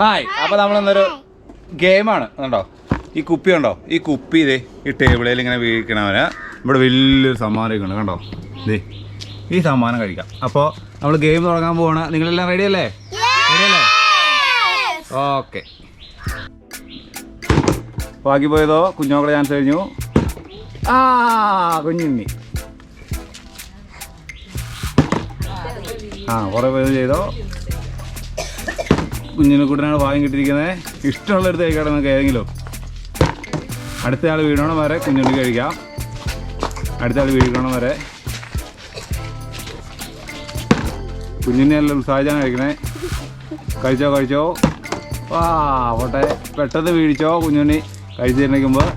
Hi അപ്പൊ നമ്മളൊന്നൊരു ഗെയിമാണ്. കണ്ടോ? ഈ കുപ്പി ഉണ്ടോ ഈ കുപ്പി ഇതേ ഈ ടേബിളിൽ ഇങ്ങനെ വീഴിക്കണവന് ഇവിടെ വലിയൊരു സമ്മാനം ഉണ്ട് കണ്ടോ? ഇതേ ഈ സമ്മാനം കഴിക്കാം. അപ്പോൾ നമ്മൾ ഗെയിം തുടങ്ങാൻ പോവാണ്. നിങ്ങളെല്ലാം റെഡി അല്ലേ? റെഡി അല്ലേ? ഓക്കെ ബാക്കി പോയതോ? കുഞ്ഞോക്കളെ ചാൻസ് കഴിഞ്ഞു. ആ കുഞ്ഞുണ്ണി. ആ കുറേ പേര് ചെയ്തോ? കുഞ്ഞിനെ കൂട്ടിനാണ് ഭാഗ്യം കിട്ടിയിരിക്കുന്നത്. ഇഷ്ടമുള്ളൊരു തേക്കാണ് നമുക്ക് ഏതെങ്കിലും. അടുത്ത ആൾ വീഴണം വരെ കുഞ്ഞുണ്ണി കഴിക്കാം. അടുത്ത ആൾ വീഴണം വരെ. കുഞ്ഞിനെ നല്ല ഉത്സാഹിച്ചാണ് കഴിക്കണേ. കഴിച്ചോ കഴിച്ചോ. ആ പോട്ടെ പെട്ടെന്ന് വീഴിച്ചോ കുഞ്ഞുണ്ണി. കഴിച്ചിരുന്നിരിക്കുമ്പോൾ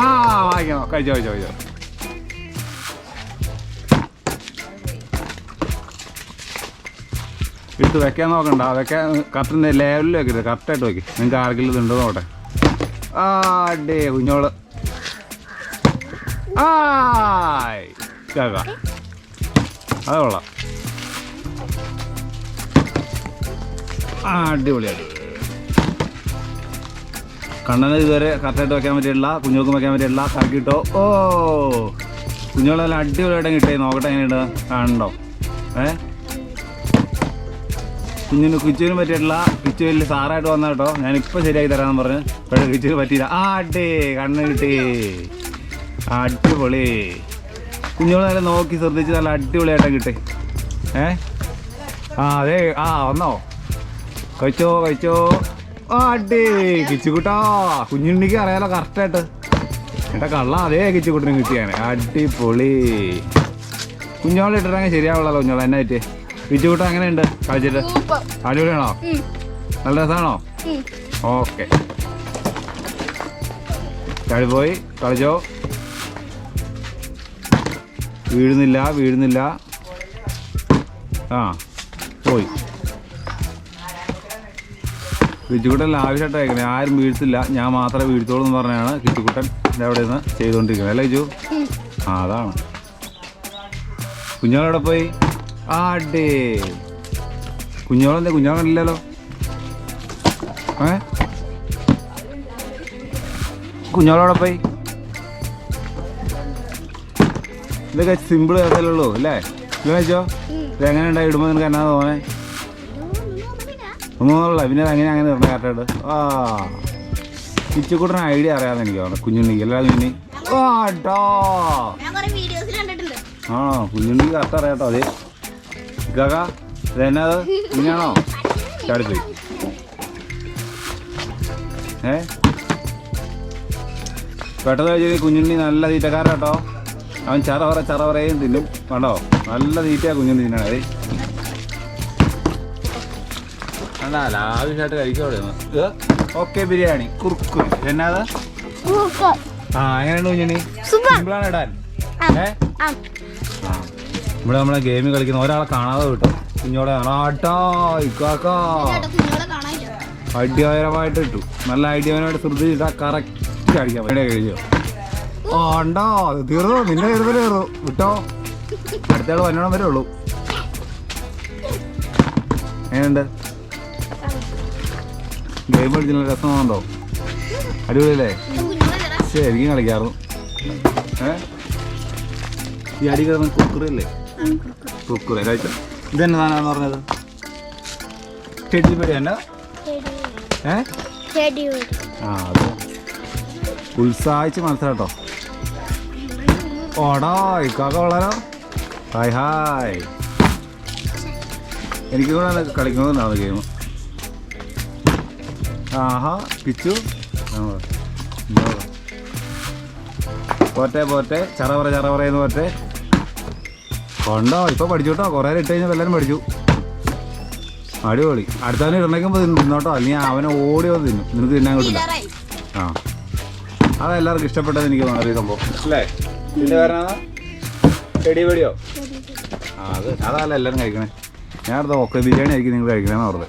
ആ വാങ്ങിക്കണോ കഴിച്ചോ കഴിച്ചോ കഴിച്ചോ. എടുത്ത് വെക്കാൻ നോക്കണ്ട. വെക്കാൻ കറക്റ്റ് ലെവലിൽ വെക്കരുത്. കറക്റ്റായിട്ട് വെക്ക്. നിങ്ങൾക്ക് ആർക്കെങ്കിലും ഇതുണ്ടോ നോട്ടെ ആ ഡേ കുഞ്ഞോൾ. ആയ്. കേക്കാം അത് കൊള്ളാം. അടിപൊളിയാണ് കണ്ണന് ഇതുവരെ കറക്റ്റായിട്ട് വെക്കാൻ പറ്റിയിട്ടില്ല. കുഞ്ഞോക്കും വെക്കാൻ പറ്റിയിട്ടില്ല. കറക്കിട്ടോ ഓ. കുഞ്ഞോളെല്ലാം അടിപൊളിയായിട്ട് കിട്ടിയേ നോക്കട്ടെ എങ്ങനെയുണ്ട്. കാണണ്ടോ ഏ? കുഞ്ഞിന് കിച്ചുവിന് പറ്റിയിട്ടുള്ള കിച്ചു വലിയ സാറായിട്ട് വന്ന കേട്ടോ. ഞാനിപ്പോൾ ശരിയാക്കി തരാമെന്ന് പറഞ്ഞു. പക്ഷേ കിച്ചുവിന് പറ്റിയില്ല. ആ അടേ കണ്ണ് കിട്ടി. അടിപൊളി. കുഞ്ഞോൾ നല്ല നോക്കി ശ്രദ്ധിച്ച് നല്ല അടിപൊളിയായിട്ട് കിട്ടി. ഏ? ആ അതെ ആ വന്നോ. കഴിച്ചോ കഴിച്ചോ. ആ അടേ കിച്ചുകൂട്ടാ. കുഞ്ഞുണ്ണിക്ക് അറിയാലോ കറക്റ്റായിട്ട് എന്റെ കള്ള അതേ കിച്ചുകുട്ടിന് കിട്ടിയാണ് അടിപൊളി. കുഞ്ഞോളെ ഇട്ടിട്ടെങ്കിൽ ശരിയാവുള്ളല്ലോ കുഞ്ഞോളെ എന്നെ പറ്റി കിച്ചുകുട്ട എങ്ങനെയുണ്ട്? കളിച്ചിട്ട് അടിപൊളിയാണോ? നല്ല രസമാണോ? ഓക്കെ. കളി പോയി കളിച്ചോ? വീഴുന്നില്ല വീഴുന്നില്ല. ആ പോയി. കിച്ചുകുട്ടൻ ലാവിഷായിട്ട് അയക്കണേ ആരും വീഴ്ത്തില്ല. ഞാൻ മാത്രമേ വീഴ്ത്തോളൂ എന്ന് പറഞ്ഞാണ് കിച്ചുകുട്ടൻ ഇത് അവിടെ നിന്ന് ചെയ്തുകൊണ്ടിരിക്കുന്നത്. അല്ലേ കിച്ചു ആ അതാണ്. കുഞ്ഞുങ്ങളെവിടെ പോയി? ആടേ. കുഞ്ഞോളെന്തേ കുഞ്ഞോളില്ലല്ലോ ഏ? കുഞ്ഞോളവിടെ പോയി? ഇതൊക്കെ സിമ്പിൾ കേട്ടല്ലോ അല്ലേ? ഇത് വെച്ചോ എങ്ങനെ ഉണ്ടായി ഇടുമ്പോൾ നിനക്ക് എന്നാ തോന്നേ ഒന്നുമല്ല പിന്നെ അങ്ങനെ അങ്ങനെ ഇടണ കറക്റ്റായിട്ട് ആ. ഇച്ചക്കൂട്ടൻ ഐഡിയ അറിയാതെ എനിക്ക് തോന്നുന്നു കുഞ്ഞുണ്ണിക്ക് എല്ലാവരും കുഞ്ഞി ആ കുഞ്ഞുണ്ണിക്ക് കറക്റ്റ് അറിയാട്ടോ അതെ. ഇക്കാക്ക ഇതെന്നാ അത് കുഞ്ഞാണോ? ചാടിപ്പോയി ഏ? പെട്ടെന്ന് കഴിച്ചു കുഞ്ഞുണ്ണി നല്ല തീറ്റക്കാരാട്ടോ അവൻ ചറവറ ചറവറയും തിന്നും. കണ്ടോ? നല്ല തീറ്റയാ കുഞ്ഞുണ്ണി തിന്നണേ കണ്ടാ ലാവിഷായിട്ട് കഴിക്കോടെ ഓക്കെ ബിരിയാണി. കുറുക്കുരി എന്നാത് ആ എങ്ങനെയുണ്ട് കുഞ്ഞുണ്ണി? സിമ്പിളാണ് ഇടാൻ. ഏ? ഇവിടെ നമ്മളെ ഗെയിം കളിക്കുന്ന ഒരാളെ കാണാതെ കിട്ടും കുഞ്ഞോടെ ഐഡിയപരമായിട്ട് ഇട്ടു. നല്ല ഐഡിയപരമായിട്ട് ശ്രദ്ധിച്ചിട്ടാ കറക്റ്റ് അടിക്കാം ഇവിടെ കഴിഞ്ഞോ ഓ ഉണ്ടോ? തീർന്നു? നിന്റെ കരുതൽ തീർന്നു. വിട്ടോ. അടുത്തയാൾ വന്നോണം വരെ ഉള്ളൂ. എങ്ങനെയുണ്ട്? ഗെയിം കളിച്ചില്ല രസമാണോ അടിപൊളിയല്ലേ? ശരിക്കും കളിക്കാറു ഏ? ഈ അടി കിടന്ന് കുക്കുറല്ലേ കുക്കുറ കഴിച്ചോ? ഇതെന്നതാണെന്ന് പറഞ്ഞത്? ടെഡി പേടി ഏ? ആ അത് ഉത്സാഹിച്ച് മത്സരം ഓടാ ഇക്കാക്ക വളരോ. Hi hi. എനിക്ക് കൂടെ കളിക്കുന്നതാണ് ഗെയിം. ആഹാ പിച്ചു. പോട്ടെ പോട്ടെ. പോറ്റെ പോറ്റെ ചറവറ ചറവറയെന്ന് പോട്ടെ. കൊണ്ടോ? ഇപ്പൊ പഠിച്ചു കേട്ടോ കൊറേ ഇട്ട് കഴിഞ്ഞാൽ എല്ലാവരും പഠിച്ചു. അടിപൊളി. അടുത്തവന് ഇടണേക്കുമ്പോൾ തിന്നോട്ടോ. അല്ലെങ്കിൽ അവനെ ഓടി വന്ന് തിന്നും. നിനക്ക് തിന്നാൻ കിട്ടില്ല ആ. അതെല്ലാവർക്കും ഇഷ്ടപ്പെട്ടത് എനിക്ക് മാറിയ സംഭവം. അല്ലേ? ഇതിന്റെ ചെടി പേടിയോ? ആ അത് അതല്ല എല്ലാവരും കഴിക്കണേ. ഞാൻ അടുത്ത ഓക്കെ ബിരിയാണി ആയിരിക്കും നിങ്ങൾ കഴിക്കണേന്ന് പറഞ്ഞത്.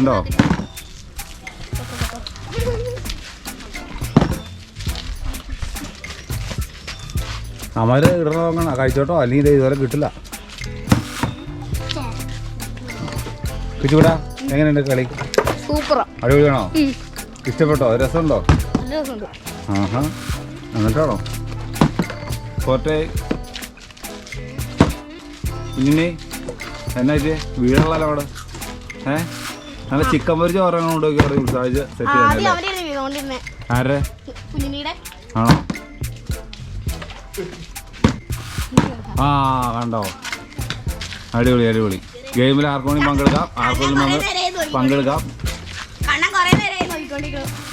ഉണ്ട്. അമര് ഇടണ നോക്കണം കഴിച്ചോട്ടോ. അല്ലെങ്കിൽ ഇത് ഇതുവരെ കിട്ടില്ല. കിച്ചുകൂടാ എങ്ങനെയുണ്ട് കളി? സൂപ്പറാ അടിപൊളിയാണോ? ഇഷ്ടപ്പെട്ടോ? രസമുണ്ടോ? ആഹാ. എന്നിട്ടാണോ? പോട്ടെ. കുഞ്ഞിനെ എന്നാ ഇത്? വീടുള്ളല്ലോ അവിടെ? ഏ? നല്ല ചിക്കൻ പൊരിച്ച് ഓരോ കൊണ്ടുപോയി ഉത്സാഹിച്ച് സെറ്റ് ആരെ? ആണോ? ആ കണ്ടോ? അടിപൊളി അടിപൊളി. ഗെയിമിൽ ആർക്കും പങ്കെടുക്കാം? ആർക്കും കൊറേ വന്ന് നേരമായി നോക്കി- പങ്കെടുക്കാം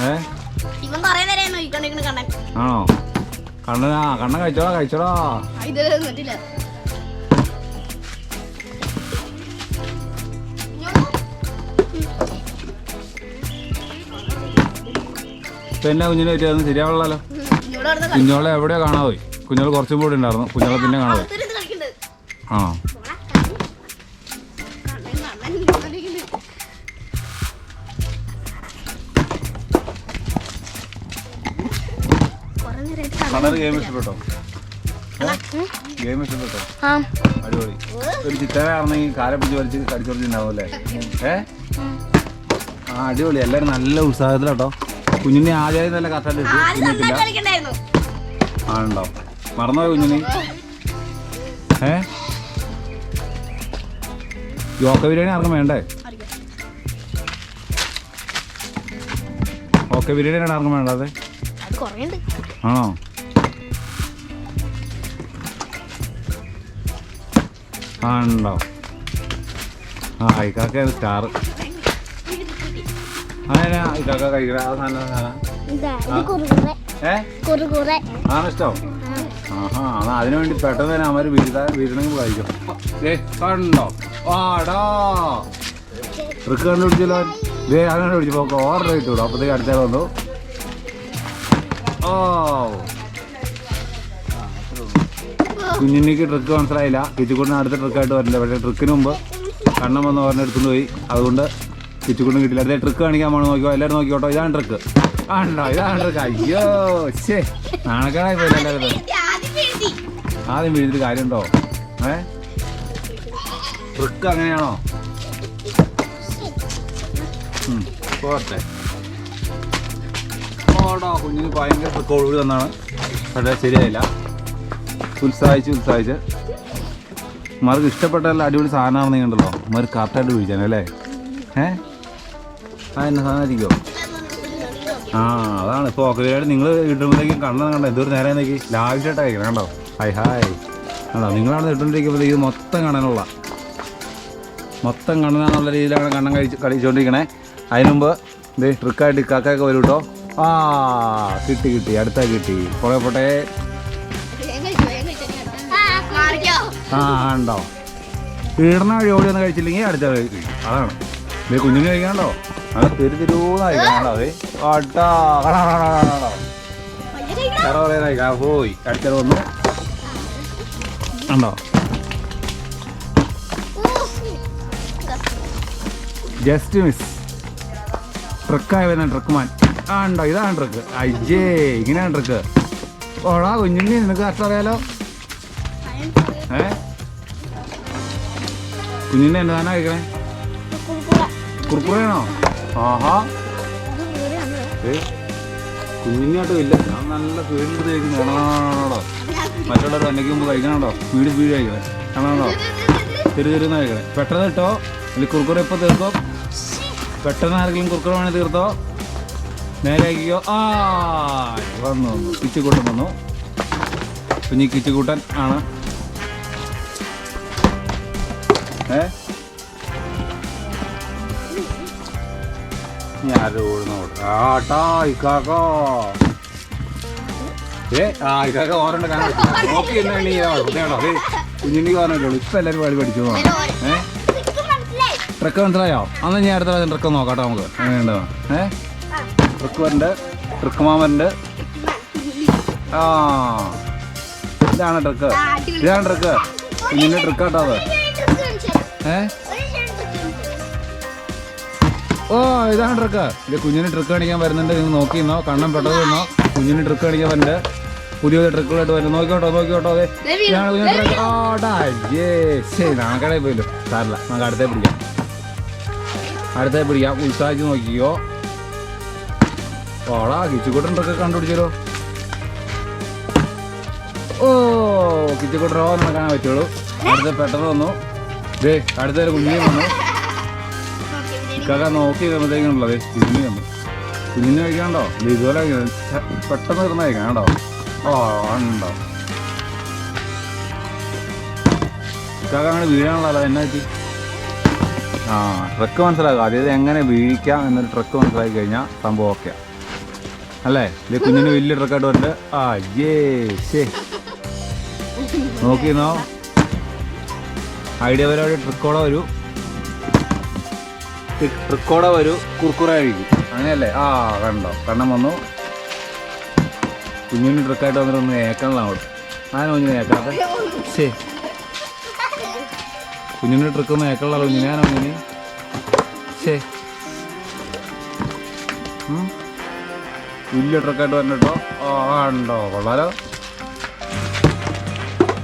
ഏ? ആണോ? കണ്ണനാ കണ്ണൻ കഴിച്ചോടാ കഴിച്ചോടാ പിന്നെ കുഞ്ഞിനെ പറ്റിയൊന്നും ശരിയാവുള്ളല്ലോ കുഞ്ഞോളെ എവിടെയാ കാണാതെ പോയി? കുഞ്ഞോളെ കുറച്ചും കൂടി ഉണ്ടായിരുന്നു. കുഞ്ഞുങ്ങളെ പിന്നെ കാണാതെ ആ. ഗെയിം ഇഷ്ടപ്പെട്ടോ? ഗെയിം ഇഷ്ടപ്പെട്ടോ? ആ. അടിപൊളി. ഒരു ചിത്രമായിരുന്നെങ്കിൽ കാലെ പിടിച്ച് വലിച്ച് അല്ലേ ഏ? ആ അടിപൊളി. എല്ലാവരും നല്ല ഉത്സാഹത്തിലാട്ടോ. കുഞ്ഞിനെ ആദ്യമായി നല്ല കറക്റ്റായിട്ട് ഇട്ടു ആര് കുഞ്ഞിട്ടില്ല കുഞ്ഞിന്? ഏ? യോക്ക ബിരിയാണി ആർക്കും വേണ്ടേ. ഓക്കെ ബിരിയാണിയാണ് ആർക്കും വേണ്ടത് അത് കൊറേ ആണോ? ആ ഇക്കാക്ക സ്റ്റാർ. അതെന്നാ? ഇക്കാക്ക കഴിക്കണ സാധനം ഏ? ആണോ ആണ് ഇഷ്ടം? എന്നാ അതിനു വേണ്ടി പെട്ടെന്ന് തന്നെ അവർ വീഴാ വീഴണമെങ്കിൽ ദേ കണ്ടോ? ആടാ ട്രിക്ക് കണ്ടുപിടിച്ചല്ലോ. ദേ അങ്ങനെ പിടിച്ചു പോക്ക് ഓർഡർ ഇട്ടുവിടും അപ്പത്തേക്ക് അടുത്ത വന്നു. ഓ. കുഞ്ഞിനിക്ക് ട്രിക്ക് മനസ്സിലായില്ല. കിച്ചുക്കുട്ടിന് അടുത്ത ട്രിക്കായിട്ട് വരില്ല പക്ഷേ ട്രിക്കിന് മുമ്പ് കണ്ണം വന്ന് ഓർമ്മ എടുത്തുകൊണ്ട് പോയി. അതുകൊണ്ട് കിച്ചുക്കുട്ടിന് കിട്ടില്ല. അതേ ട്രിക്ക് കാണിക്കാൻ പോകണം നോക്കിയോ എല്ലാവരും നോക്കിയോട്ടോ ഇതാണ് ട്രിക്ക് ആണോ ഇതാണ് ട്രിക്ക് അയ്യോ ശേ നാണക്കേടായി പോയില്ല എല്ലാവരും. ആദ്യം വീഴുന്നൊരു കാര്യമുണ്ടോ? ഏ? ട്രിക്ക് അങ്ങനെയാണോ? പോട്ടെ. ഓടാ കുഞ്ഞിന് ഭയങ്കര ട്രിക്ക് ഒഴിവ് തന്നാണ് പക്ഷേ ശരിയായില്ല. ഉത്സാഹിച്ച് ഉത്സാഹിച്ച്. മാർക്ക് ഇഷ്ടപ്പെട്ടല്ല അടിപൊളി സാധനമാണെന്ന് കണ്ടല്ലോ. മാർ കറക്റ്റായിട്ട് വിളിച്ചാണ് അല്ലേ? ഏ? ആ എന്നെ സാധനമായിരിക്കുമോ ആ അതാണ്. ഇപ്പോൾ ഓക്കെ നിങ്ങൾ ഇടുമ്പോഴത്തേക്കും കണ്ണ കണ്ടോ? എന്തൊരു നേരം നോക്കി. ലാവിഷായിട്ട് കഴിക്കണം കണ്ടോ? ഹായ് ഹായ് അല്ല നിങ്ങളാണ് ഇട്ടുകൊണ്ടിരിക്കുമ്പോൾ ഇത് മൊത്തം കണനുള്ള മൊത്തം കണ്ണനാന്നുള്ള രീതിയിലാണ് കണ്ണൻ കഴിച്ച് കളിച്ചുകൊണ്ടിരിക്കണേ അതിനുമുമ്പ് ഇത് ട്രിക്കായിട്ട് കാക്കയൊക്കെ വരും കേട്ടോ ആ കിട്ടി കിട്ടി. അടുത്ത കിട്ടി. കുറേ പോട്ടെ. ആ ഉണ്ടോ ഇടണ വഴി ഓടി ഒന്ന് കഴിച്ചില്ലെങ്കിൽ അടുത്ത കഴിക്കും അതാണ്. ഇത് കുഞ്ഞിന് കഴിക്കണോ അത് തെരു തിരൂന്ന് കഴിക്കണോ അതെ കാണാ കാണാ കാണാ വേറെ പറയാനായി ആ പോയി. അടുത്തത് വന്നു. ഉണ്ടോ? ജസ്റ്റ് മിസ് ട്രക്കായി വരുന്ന ട്രക്കുമാൻ ആ ഉണ്ടോ? ഇതാണ് ട്രക്ക് അയ്യേ ഇങ്ങനെയാണ് ട്രക്ക് ഓടാ കുഞ്ഞുണ്ണി നിനക്ക് കഷ്ടം അറിയാലോ? ഏ? കുഞ്ഞിന്റെ എന്താ തന്നെ കഴിക്കണേ? കുറുക്കുറയാണോ? ആഹാ. ഏ? കുഞ്ഞിനായിട്ടും ഞാൻ നല്ല സ്പീഡിൽ കഴിക്കുന്നു മറ്റുള്ളവർ അന്നേക്ക് മുമ്പ് കഴിക്കണോ വീട് വീട് കഴിക്കണം. കാണാണോ തെരു തെരുന്ന് കഴിക്കണം പെട്ടെന്ന് കിട്ടോ അല്ലെങ്കിൽ കുറുക്കുറ ഇപ്പോൾ തീർക്കോ. പെട്ടെന്ന് ആരെങ്കിലും കുറുക്കുറ വേണേൽ തീർത്തോ? നേരെ ആക്കിക്കോ. ആ വന്നു വന്നു. കിച്ചുകൂട്ടൻ വന്നു. കുഞ്ഞി കിച്ചുകൂട്ടൻ ആണ്. ഏ? ഞാരോട് ആട്ടാ ഇക്കാക്കോ. ഏ ആ ഇക്കാക്ക ഓരണ്ട കാണാൻ. നോക്കി എന്നാ നീ കുട്ടിയാണോ അതെ കുഞ്ഞിന്റെ പറഞ്ഞല്ലോ ഇപ്പൊ എല്ലാവരും പാടി പഠിച്ചു ഏ? ട്രക്ക് മനസ്സിലായോ? അന്ന് ഞാൻ അടുത്ത പ്രാവശ്യം ട്രക്ക് നോക്കാട്ടോ നമുക്ക്. എങ്ങനെയുണ്ടോ ഏ? ട്രക്ക് വരണ്ട്. ട്രക്ക് മാമരുണ്ട് ആ. ഇതാണ് ട്രക്ക്. ഇതാണ് ട്രക്ക്. കുഞ്ഞിന്റെ ട്രക്കാട്ടോ അത്. ഏ? ഓ ഇതാണ് ട്രക്ക്. ഇത് കുഞ്ഞിന് ട്രിക്ക് കാണിക്കാൻ വരുന്നുണ്ട്. നിങ്ങൾ നോക്കിയിരുന്നോ? നിന്നോ കണ്ണം പെട്ടത് നിന്നോ? കുഞ്ഞിന് ട്രിക്ക് കാണിക്കാൻ വരുന്നുണ്ട് പുതിയ ട്രക്കുകളായിട്ട് വരും നോക്കിയോട്ടോ നോക്കിയോട്ടോ അതെ ശരി നാണക്കടയിൽ പോയില്ലോ. സാറില്ല നമുക്ക് അടുത്തേ പിടിക്കാം. അടുത്തേ പിടിക്കാം. ഉത്സാഹിച്ച് നോക്കിക്കോ. ഓടാ ട്രക്ക് കണ്ടുപിടിച്ചല്ലോ ഓ കിച്ചുകൂട്ടറോ എന്ന് കാണാൻ പറ്റുള്ളൂ. അടുത്ത പെട്ടെന്ന് വന്നു. ദേ അടുത്തൊരു കുഞ്ഞിനെ വന്നു. ഇക്കാക്ക നോക്കി കഴിയുമ്പോഴത്തേക്കുള്ളത് കുഞ്ഞിനെ വന്നു. കുഞ്ഞിനെ കഴിക്കാണ്ടോ ഇത് ഇതുപോലെ. പെട്ടെന്ന് കഴിക്കണം കേട്ടോ ഓ ഉണ്ടോ? ഇക്കാക്ക അങ്ങനെ വീഴാനുള്ളതല്ല എന്നാ പറ്റി? ആ ട്രക്ക് മനസ്സിലാക്കുക അതായത് എങ്ങനെ വീഴിക്കാം എന്നൊരു ട്രക്ക് മനസ്സിലാക്കി കഴിഞ്ഞാൽ സംഭവം ഓക്കെ അല്ലേ? ഇത് കുഞ്ഞിന് വലിയ ട്രക്കായിട്ട് വന്നിട്ട് ആ ജേ ശേ നോക്കിന്നോ. ഐഡിയ പരിപാടി ട്രിക്കോടെ വരൂ. ട്രിക്കോടെ വരൂ കുർക്കുറ കഴിക്കും. അങ്ങനെയല്ലേ? ആ കണ്ടോ. കണ്ണം വന്നു. കുഞ്ഞിന് ട്രിക്കായിട്ട് വന്നിട്ട് ഒന്ന് ഏക്കണല്ലോ അവിടെ. ആനോ കുഞ്ഞിനെ ഏക്കാത്ത? ശേ കുഞ്ഞിന് ട്രിക്ക് ഒന്ന് ഏക്കണല്ലോ കുഞ്ഞിനെ. ആനോ കുഞ്ഞിന്? ശേ. വലിയ ട്രക്കായിട്ട് വന്നിട്ടോ? ആ ഉണ്ടോ കൊള്ളാലോ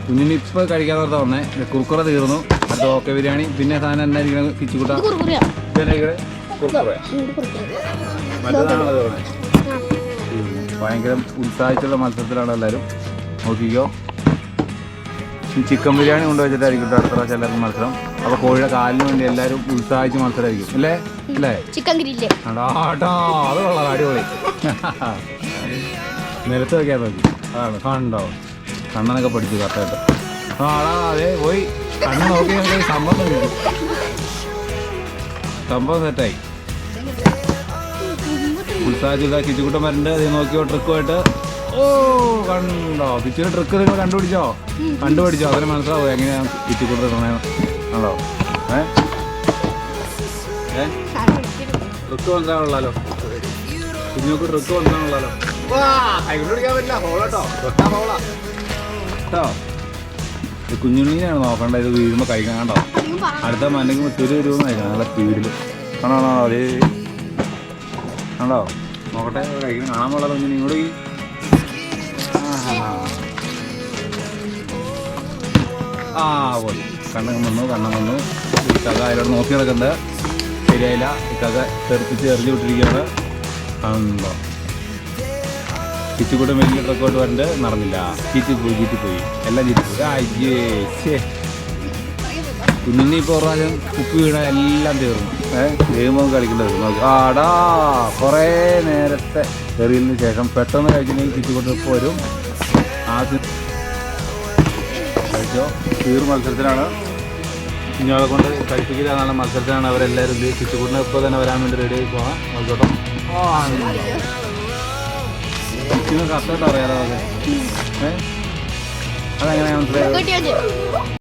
കുഞ്ഞിന് ഇപ്പൊ കഴിക്കാൻ നേരത്തെ വന്നേ. കുർക്കുറ തീർന്നു. അടുത്ത ഓക്കെ ബിരിയാണി. പിന്നെ സാധനം എന്തായിരിക്കണം കുറുകുറയാ കുർക്കുറ മറ്റേതാണോ തോന്നേ ഭയങ്കര ഉത്സാഹിച്ചുള്ള മത്സരത്തിലാണ് എല്ലാവരും. നോക്കിക്കോ. ചിക്കൻ ബിരിയാണി കൊണ്ടുവച്ചിട്ടായിരിക്കും കേട്ടോ അടുത്ത പ്രാവശ്യം എല്ലാവർക്കും മത്സരം. അപ്പോൾ കോഴിയുടെ കാലിന് വേണ്ടി എല്ലാവരും ഉത്സാഹിച്ച് മത്സരമായിരിക്കും. അല്ലേ? അല്ലേ? Chicken grill. ആട്ടോ അത് കൊള്ളാം അടിപൊളി. നിലത്ത് വെക്കാൻ നോക്കി അതാണ് കണ്ടോ? കണ്ണനൊക്കെ പഠിച്ചു കറക്റ്റായിട്ട്. ആടാ അതെ പോയി. കണ്ണ് നോക്കി സംഭവം സംഭവം സെറ്റായി. ഉത്സാഹിച്ചില്ല കിച്ചുകൂട്ടം വരണ്ട്. അത് നോക്കിയോ ട്രിക്കുമായിട്ട്. ഓ കണ്ടോ? കിച്ചുവിന്റെ ട്രിക്ക് നിങ്ങൾ കണ്ടുപിടിച്ചോ? കണ്ടുപിടിച്ചോ? അതിന് മനസ്സിലാവും എങ്ങനെയാണ് കിച്ചുകുട്ടൻ ആണോ ഏ? ട്രിക്ക് മനസ്സിലാവുള്ളല്ലോ കുഞ്ഞുങ്ങൾക്ക് ട്രിക്ക് മനസ്സിലാവുള്ളല്ലോ കണ്ടുപിടിക്കാൻ പറ്റില്ല. ഹോളട്ടോ തൊട്ടാ ഹോളാ. കേട്ടോ ഇത് കുഞ്ഞുണ്ണീനെയാണ് നോക്കണ്ടത് ഇത് വീഴുമ്പോൾ കഴിക്കാൻ കണ്ടോ അടുത്ത മണ്ണിക്ക് തിരു കഴിക്കണം നല്ല സ്പീഡിൽ കാണാണോ ആണോ അതേ ആണോ നോക്കട്ടെ കഴിക്കണം കാണാൻ കുഞ്ഞിനെ. ഇങ്ങോട്ട്. ആ പോയി. കണ്ണൻ വന്നു കണ്ണൻ വന്നു. ഇക്കക അതിലോട്ട് നോക്കി കിടക്കുന്നത് ശരിയായില്ല. ഇക്കക തെറിപ്പിച്ച് എറിഞ്ഞു വിട്ടിരിക്കുകയാണ്. ആണോ കിച്ചുകൂടെ വലിയ ട്രക്കോട്ട് വരണ്ട്. നടന്നില്ല. ചീറ്റി പോയി ചീറ്റി പോയി എല്ലാം ചീറ്റി പോയി അയ്യേ കുഞ്ഞിനെ ഇപ്പോൾ പ്രാവശ്യം ഉപ്പ് വീണ എല്ലാം തീർന്നു. ഗെയിമൊന്നും കളിക്കേണ്ടത് നോക്കി. ആടാ കുറേ നേരത്തെ എറിയലിന് ശേഷം പെട്ടെന്ന് കഴിച്ചിട്ടുണ്ടെങ്കിൽ കിച്ചുകൂട്ട് ഇപ്പോൾ വരും. ആദ്യം കഴിച്ചോ? തീർ മത്സരത്തിലാണ് ഇങ്ങനെ കൊണ്ട് കഴിപ്പിക്കില്ല എന്നുള്ള മത്സരത്തിലാണ് അവരെല്ലാവരും ഇത് കിച്ചുകൂട്ടിനെ ഇപ്പോൾ തന്നെ വരാൻ വേണ്ടി റെഡി ആയി പോകാം നോക്കോട്ടെ. കറക്റ്റായിട്ട് അറിയാലോ ഏഹ് അതെങ്ങനെയാണ് മനസ്സിലായത്?